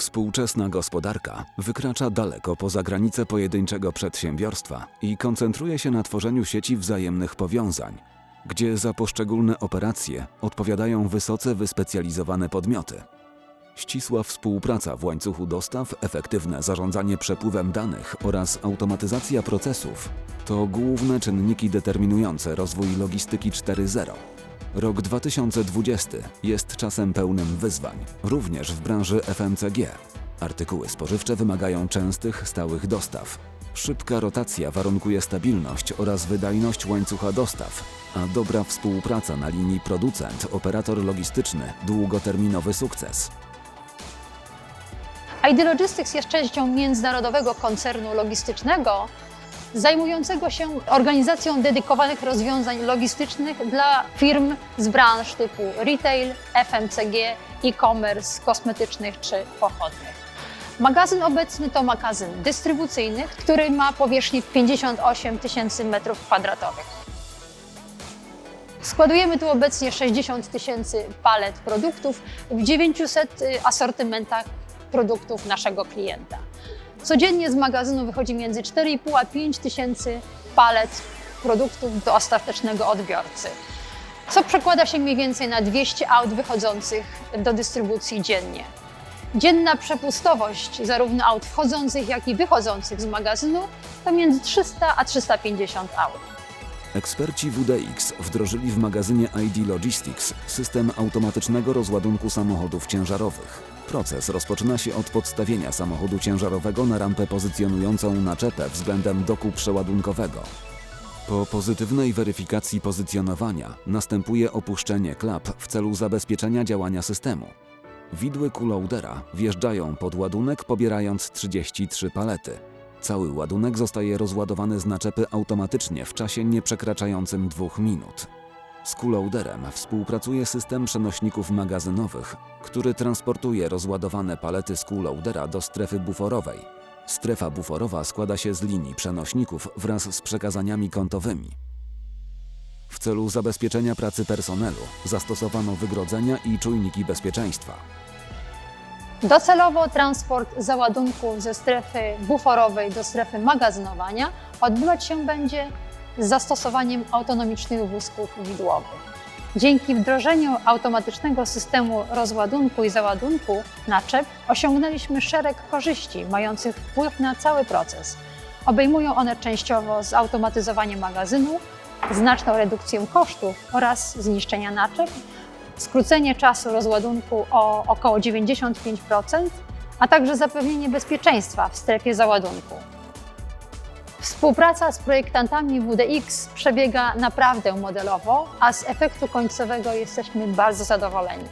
Współczesna gospodarka wykracza daleko poza granice pojedynczego przedsiębiorstwa i koncentruje się na tworzeniu sieci wzajemnych powiązań, gdzie za poszczególne operacje odpowiadają wysoce wyspecjalizowane podmioty. Ścisła współpraca w łańcuchu dostaw, efektywne zarządzanie przepływem danych oraz automatyzacja procesów to główne czynniki determinujące rozwój logistyki 4.0. Rok 2020 jest czasem pełnym wyzwań, również w branży FMCG. Artykuły spożywcze wymagają częstych, stałych dostaw. Szybka rotacja warunkuje stabilność oraz wydajność łańcucha dostaw, a dobra współpraca na linii producent-operator logistyczny długoterminowy sukces. ID Logistics jest częścią międzynarodowego koncernu logistycznego zajmującego się organizacją dedykowanych rozwiązań logistycznych dla firm z branż typu retail, FMCG, e-commerce, kosmetycznych czy pochodnych. Magazyn obecny to magazyn dystrybucyjny, który ma powierzchnię 58 tysięcy metrów kwadratowych. Składujemy tu obecnie 60 tysięcy palet produktów w 900 asortymentach produktów naszego klienta. Codziennie z magazynu wychodzi między 4,5 a 5 tysięcy palet produktów do ostatecznego odbiorcy, co przekłada się mniej więcej na 200 aut wychodzących do dystrybucji dziennie. Dzienna przepustowość zarówno aut wchodzących, jak i wychodzących z magazynu to między 300 a 350 aut. Eksperci WDX wdrożyli w magazynie ID Logistics system automatycznego rozładunku samochodów ciężarowych. Proces rozpoczyna się od podstawienia samochodu ciężarowego na rampę pozycjonującą naczepę względem doku przeładunkowego. Po pozytywnej weryfikacji pozycjonowania następuje opuszczenie klap w celu zabezpieczenia działania systemu. Widły kuloudera wjeżdżają pod ładunek pobierając 33 palety. Cały ładunek zostaje rozładowany z naczepy automatycznie w czasie nieprzekraczającym 2 minut. Z kuloaderem współpracuje system przenośników magazynowych, który transportuje rozładowane palety z do strefy buforowej. Strefa buforowa składa się z linii przenośników wraz z przekazaniami kontowymi. W celu zabezpieczenia pracy personelu zastosowano wygrodzenia i czujniki bezpieczeństwa. Docelowo transport załadunku ze strefy buforowej do strefy magazynowania odbywać się będzie z zastosowaniem autonomicznych wózków widłowych. Dzięki wdrożeniu automatycznego systemu rozładunku i załadunku naczep osiągnęliśmy szereg korzyści mających wpływ na cały proces. Obejmują one częściowo zautomatyzowanie magazynu, znaczną redukcję kosztów oraz zniszczenia naczep, skrócenie czasu rozładunku o około 95%, a także zapewnienie bezpieczeństwa w strefie załadunku. Współpraca z projektantami WDX przebiega naprawdę modelowo, a z efektu końcowego jesteśmy bardzo zadowoleni.